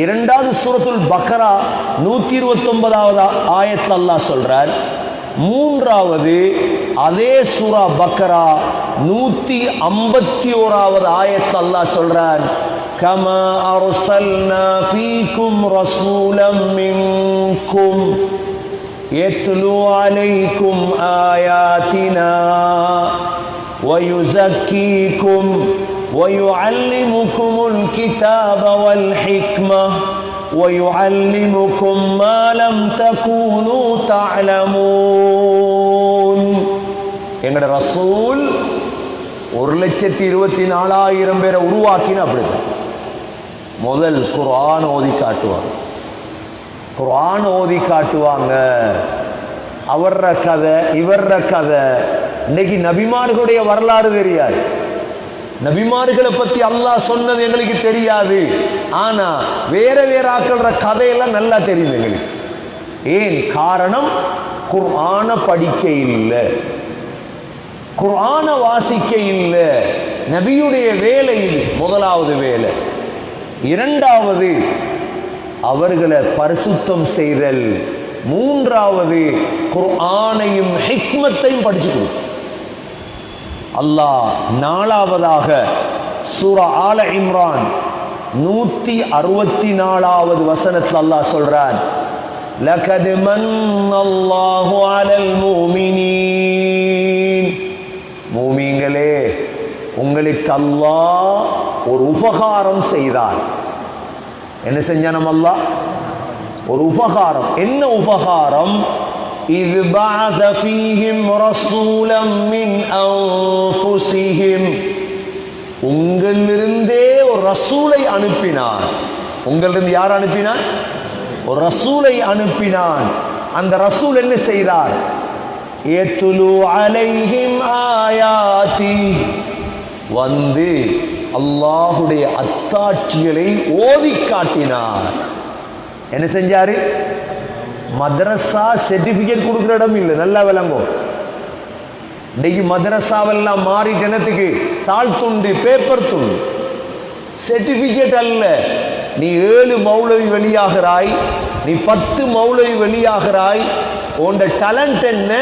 இரண்டாவது சூரத்துல் பக்ரா நூற்றி இருபத்தொன்பதாவது ஆயத்தில் அல்லாஹ் சொல்றார் மூன்றாவது அதே சூரா பக்ரா நூற்றி ஐம்பத்தி ஓராவது ஆயத்தில் அல்லாஹ் சொல்றார் கம அர்சல்னா ஃபீக்கும் ரசூலம் மின்கும் يتلو عليكم آياتنا ويزكيكم ويعلمكم الكتاب والحكمة ويعلمكم ما لم تكونوا تعلمون எங்கட ரசூல் ஒரு லட்சத்தி இருபத்தி நாலாயிரம் பேரை உருவாக்கின அப்படிதான் முதல் குர்ஆன் ஓதி காட்டுவாங்க குர்ஆன் ஓதி காட்டுவாங்க அவர்ற கதை இவர்ற கதை இன்னைக்கு நபிமார்களுடைய வரலாறு தெரியாது நபிமார்களை பத்தி அல்லாஹ் சொன்னது எங்களுக்கு தெரியாது. ஆனா வேற வேற ஆக்கள்ற கதையெல்லாம் நல்லா தெரியும் எங்களுக்கு. ஏன் காரணம்? குர்ஆன படிக்க இல்லை. குர்ஆன வாசிக்க இல்லை. நபியுடைய வேலை இது முதலாவது வேலை. இரண்டாவது அவர்களை பரிசுத்தம் செய்தல். மூன்றாவது குர்ஆனையும் ஹிக்மத்தையும் படிச்சு அல்லாஹ் நாலாவதாக சூரா ஆல இம்ரான் நூத்தி அறுபத்தி நாலாவது வசனத்தில் அல்லாஹ் சொல்றான் لقد من الله على المؤمنين மூமிங்களே உங்களுக்கு அல்லாஹ் ஒரு உபகாரம் செய்தார் என்ன செஞ்சான் நம்ம அல்லாஹ் ஒரு உபகாரம் என்ன உபகாரம் இது بعث فيهم رسولا من انفسهم உங்களிலிருந்தே ஒரு ரசூலை அனுப்பினான் உங்களிலிருந்து யார் அனுப்பினான் ஒரு ரசூலை அனுப்பினான் அந்த ரசூல் என்ன செய்தார் ஏத்துலு அலைஹிம் ஆயாதி வந்து அல்லாஹுடைய அத்தாட்சிகளை ஓதி காட்டினார் என்ன செஞ்சாரு மதரசா சர்டிபிகேட் கொடுக்குற இடம் இல்லை. நல்லா விளங்கும். இன்னைக்கு மதரசாவெல்லாம் மாறிட்டு என்னத்துக்கு தாழ் துண்டு பேப்பர் துண்டு. சர்டிபிகேட் அல்ல. நீ ஏழு மௌலவி வெளியாகிறாய் நீ பத்து மௌலவி வெளியாகிறாய். உண்ட டேலண்ட் என்ன?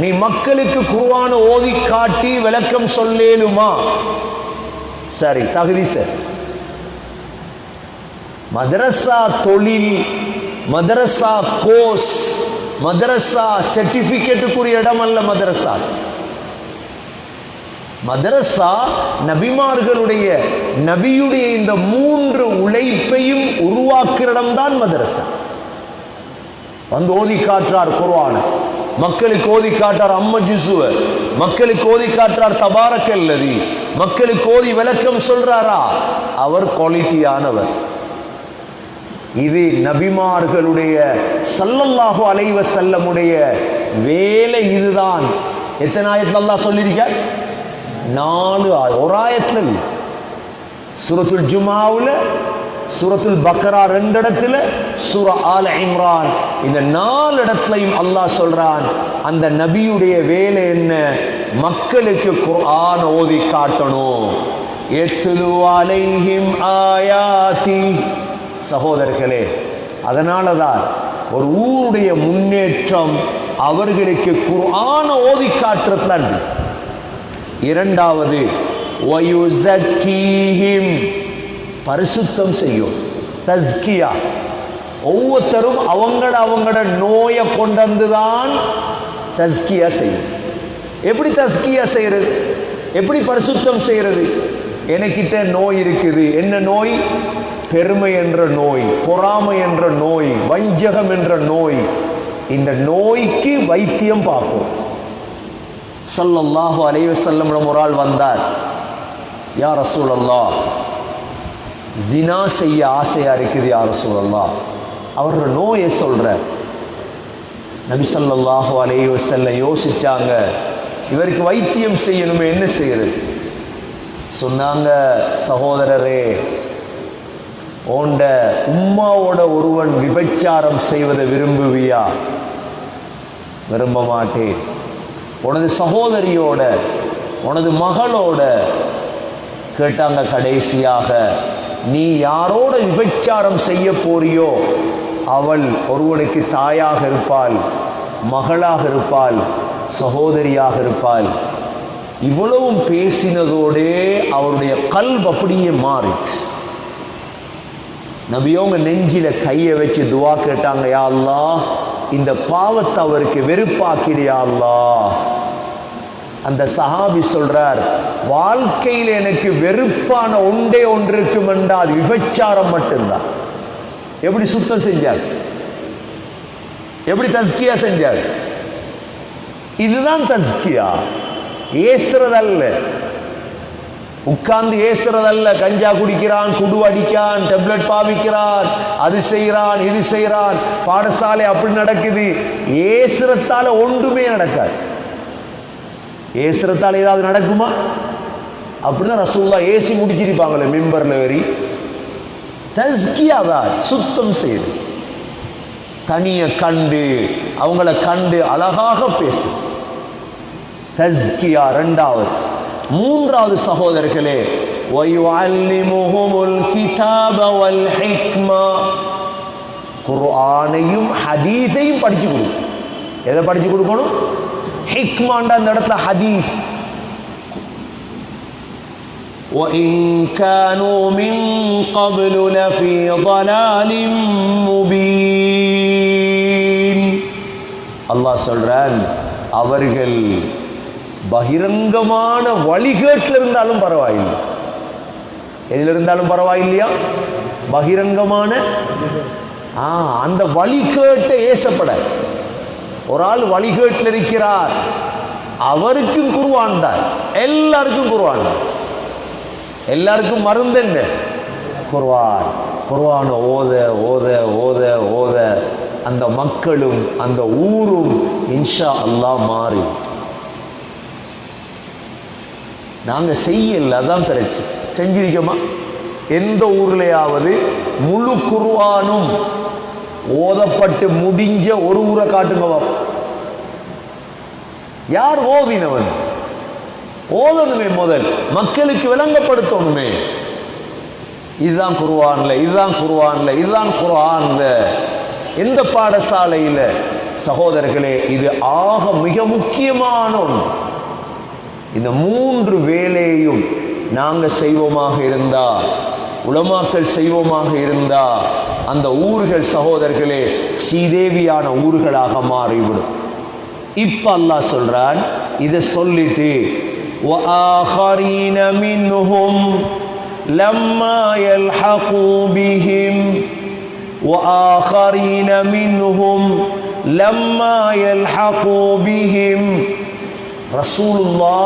நீ மக்களுக்கு குருவான ஓதி காட்டி விளக்கம் சொல்லேலுமா சரி தகுதி சார் மதரசா தொழில் மதரசா கோர்ஸ் மதரசா சர்டிபிகேட்டுக்குரிய இடம் அல்ல மதரசா. மதரசா நபிமார்களுடைய நபியுடைய இந்த மூன்று உழைப்பையும் உருவாக்குற இடம்தான் மதரசா. வந்து ஓதி காற்றார் குர்ஆன. மக்களுக்கு ஓதி காட்டார் அம்ம ஜிசுவ மக்களுக்கு ஓதி காட்டார் தபாரக்கல்லதி மக்களுக்கு ஓதி விளக்கம் சொல்றாரா? அவர் குவாலிட்டியானவர் இது நபிமார்களுடைய சல்லல்லாஹு அலைவ செல்லமுடைய வேலை இதுதான். எத்தனை ஆயத்தில் அல்லாஹ் சொல்லியிருக்க நாலு ஒரு ஆயத்தில் சுரத்துல் ஜுமாவில் சுரத்துல் பக்ரா ரெண்டு இடத்துல சுர ஆல இம்ரான். இந்த நாலு இடத்துலையும் அல்லாஹ் சொல்றான் அந்த நபியுடைய வேலை என்ன? மக்களுக்கு குர்ஆன் ஓதி காட்டணும். எத்துலு அலைஹிம் ஆயாதி சகோதரர்களே அதனால தான் ஒரு ஊருடைய முன்னேற்றம் அவர்களுக்கு குரான ஓதி காட்டுறதுல இரண்டாவது பரிசுத்தம் செய்யும். தஸ்கியா ஒவ்வொருத்தரும் அவங்கள அவங்களோட நோயை கொண்டு தான் தஸ்கியா செய்யும். எப்படி தஸ்கியா செய்யறது? எப்படி பரிசுத்தம் செய்யறது? எனக்கிட்ட நோய் இருக்குது. என்ன நோய்? பெருமை என்ற நோய் பொறாமை என்ற நோய் வஞ்சகம் என்ற நோய் இந்த நோய்க்கு வைத்தியம் பார்ப்போம். ஸல்லல்லாஹு அலைஹி வஸல்லம் ஒரு ஆள் வந்தார். யார் ரசூலல்லாஹ் ஜினா செய்ய ஆசையா இருக்குது யார் ரசூலல்லாஹ்? அவரோட நோயை சொல்றார் நபி ஸல்லல்லாஹு அலைஹி செல்ல யோசிச்சாங்க இவருக்கு வைத்தியம் செய்யணுமே என்ன செய்யறது? சொன்னாங்க சகோதரரே ஓண்ட உம்மாவோட ஒருவன் விபச்சாரம் செய்வதை விரும்புவியா? விரும்ப மாட்டேன் உனது சகோதரியோட உனது மகளோட கேட்டாங்க கடைசியாக நீ யாரோட விபச்சாரம் செய்ய போறியோ? அவள் ஒருவனுக்கு தாயாக இருப்பாள் மகளாக இருப்பாள் சகோதரியாக இருப்பாள். இவ்வளவும் பேசினதோடே அவருடைய கல்வ் அப்படியே மாறிடுச்சு. நபியோங்க நெஞ்சில கையை வச்சு துவா கேட்டாங்க யா இந்த பாவத்தை அவருக்கு வெறுப்பாக்கிறியா அந்த சஹாபி சொல்றார் வாழ்க்கையில் எனக்கு வெறுப்பான ஒன்றே ஒன்று இருக்கும் என்றால் விபச்சாரம் மட்டும்தான். எப்படி சுத்தம் செஞ்சார்? எப்படி தஸ்கியா செஞ்சார்? இதுதான் தஸ்கியா. ஏசுறதல்ல. உட்கார்ந்து ஏசுறதல்ல கஞ்சா குடிக்கிறான் குடு அடிக்கான் டெப்லெட் பாவிக்கிறான் அது செய்கிறான் இது செய்கிறான் பாடசாலை அப்படி நடக்குது. ஏசுறத்தால ஒன்றுமே நடக்காது. ஏசுறத்தால் ஏதாவது நடக்குமா? அப்படின்னா ரசூல்லா ஏசி முடிச்சிருப்பாங்களே மிம்பர்ல ஏறி. தஸ்கியாதான் சுத்தம் செய்யுது தனிய கண்டு அவங்கள கண்டு அழகாக பேசு. தஸ்கியா ரெண்டாவது. மூன்றாவது சகோதரர்களே وَيُعَلِّمُهُمُ الْكِتَابَ وَالْحِكْمَةَ குர்ஆனையும் ஹதீஸையும் படிச்சு கொடுக்கும் எதை படிச்சு கொடுக்கணும் ஹிக்மாண்டா அந்த இடத்துல ஹதீஸ் وَإِن كَانُوا مِن قَبْلُ لَفِي ضَلَالٍ مُبِينٍ அல்லாஹ் சொல்றான் அவர்கள் பகிரங்கமான வழிகேட்டில் இருந்தாலும் பரவாயில்லை. எதில் இருந்தாலும் பரவாயில்லையா? பகிரங்கமான ஆ அந்த வழிகேட்டை ஏசப்பட. ஒரு ஆள் வழிகேட்டில் இருக்கிறார். அவருக்கும் குருவான் தான். எல்லாருக்கும் குருவான். தான் எல்லாருக்கும் மருந்து என்ன? குருவான். குருவான ஓத ஓத ஓத ஓத. அந்த மக்களும் அந்த ஊரும் இன்ஷா அல்லாஹ் மாறி. நாங்க செய்யல அதான் பிரச்சனை. செஞ்சிருக்கோமா? எந்த ஊர்லையாவது முழு குருவானும் ஓதப்பட்டு முடிஞ்ச ஒரு ஊரை காட்டுங்க பாப்போம். யார் ஓதினவன்? ஓதணுமே முதல். மக்களுக்கு விளங்கப்படுத்தணுமே. இதுதான் குருவான்ல இதுதான் குருவான்ல இதுதான் குர்ஆன்ல. எந்த பாடசாலையில? சகோதரர்களே இது ஆக மிக முக்கியமான ஒன்று. இந்த மூன்று வேலையையும் நாங்க செய்வோமாக இருந்தா உலமாக்கள் செய்வோமாக இருந்தா அந்த ஊர்கள் சகோதரர்களே சீதேவியான ஊர்களாக மாறிவிடும் இப்ப அல்லாஹ் சொல்றான் இதை சொல்லிட்டு وآخرين منهم لما يلحقوا بهم وآخرين منهم لما يلحقوا بهم ரசூலுல்லா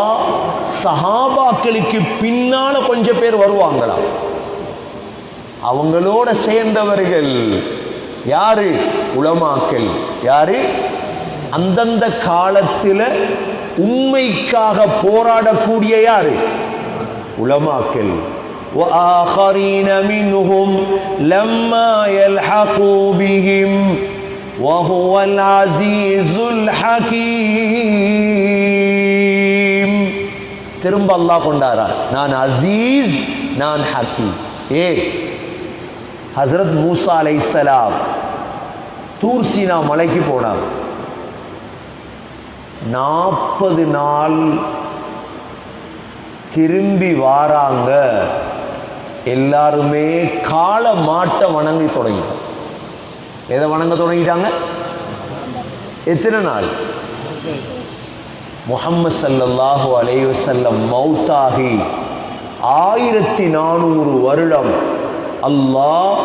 சஹாபாக்களுக்கு பின்னால கொஞ்சம் பேர் வருவாங்களாம் அவங்களோட சேர்ந்தவர்கள் யாரு உலமாக்கள் யாரு அந்தந்த காலத்துல உண்மைக்காக போராடக்கூடிய யாரு உலமாக்கள் وآخرين منهم لما يلحقوا بهم وهو العزيز الحكيم திரும்ப அல்லாஹ் கொண்டாரா நான் அசீஸ் நான் ஹக்கி ஏ ஹசரத் மூசா அலை தூர் தூர்சீனா மலைக்கு போனார் நாற்பது நாள் திரும்பி வாராங்க. எல்லாருமே கால மாட்டை வணங்கி தொடங்கிட்டாங்க. எதை வணங்க தொடங்கிட்டாங்க? எத்தனை நாள்? முஹம்மது சல்லல்லாஹு அலைஹி வஸல்லம் மௌத்தாகி ஆயிரத்தி நானூறு வருடம் அல்லாஹ்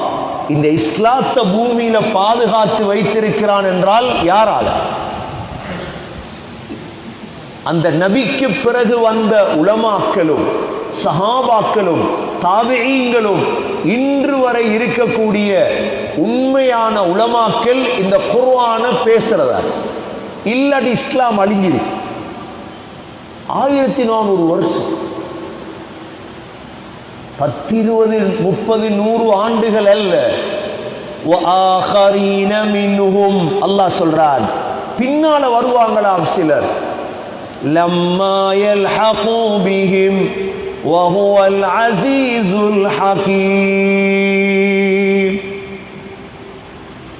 இந்த இஸ்லாத்த பூமியில பாதுகாத்து வைத்திருக்கிறான் என்றால் யாரால? அந்த நபிக்கு பிறகு வந்த உலமாக்களும் சஹாபாக்களும் தாபியீங்களும் இன்று வரை இருக்கக்கூடிய உண்மையான உலமாக்கள் இந்த குர்வான பேசுறதா? இல்லாட்டி இஸ்லாம் அழிஞ்சிருக்கு. ஆயிரத்தி நானூறு வருஷம். பத்து இருபது முப்பது நூறு ஆண்டுகள் அல்ல. அல்லாஹ் சொல்றான் பின்னால வருவாங்களாம் சிலர்.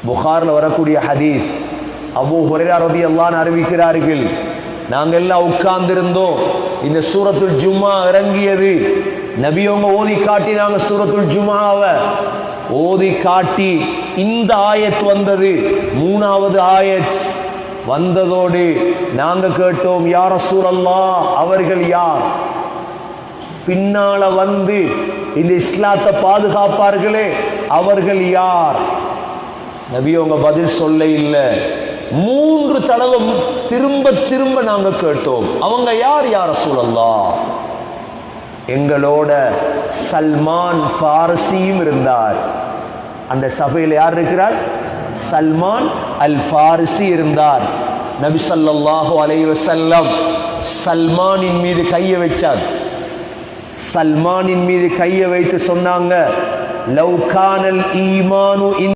புகார்ல வரக்கூடிய ஹதீஸ் அபு ஹுரேரா ரதி அல்லான் அறிவிக்கிறார்கள். நாங்கள் எல்லாம் உட்கார்ந்திருந்தோம். இந்த சூரத்துல் ஜும்மா இறங்கியது. நபியவங்க ஓதி காட்டினாங்க சூரத்துல் ஜும்மாவை. ஓதி காட்டி இந்த ஆயத் வந்தது. மூணாவது ஆயத் வந்ததோடு நாங்க கேட்டோம் யார சூரல்லா அவர்கள் யார்? பின்னால வந்து இந்த இஸ்லாத்தை பாதுகாப்பார்களே அவர்கள் யார்? நபி அவங்க பதில் சொல்ல இல்லை. மூன்று தடவும் திரும்ப திரும்ப நாங்க கேட்டோம். அவங்க யார் யார சூழல்லா எங்களோட சல்மான் ஃபாரசியும் இருந்தார். அந்த சபையில் யார் இருக்கிறார்? சல்மான் அல் ஃபாரிசி இருந்தார். நபி ஸல்லல்லாஹு அலைவசல்லம் சல்மானின் மீது கையை வச்சார். சல்மானின் மீது கையை வைத்து சொன்னாங்க லவ் கானல் ஈமானு இன்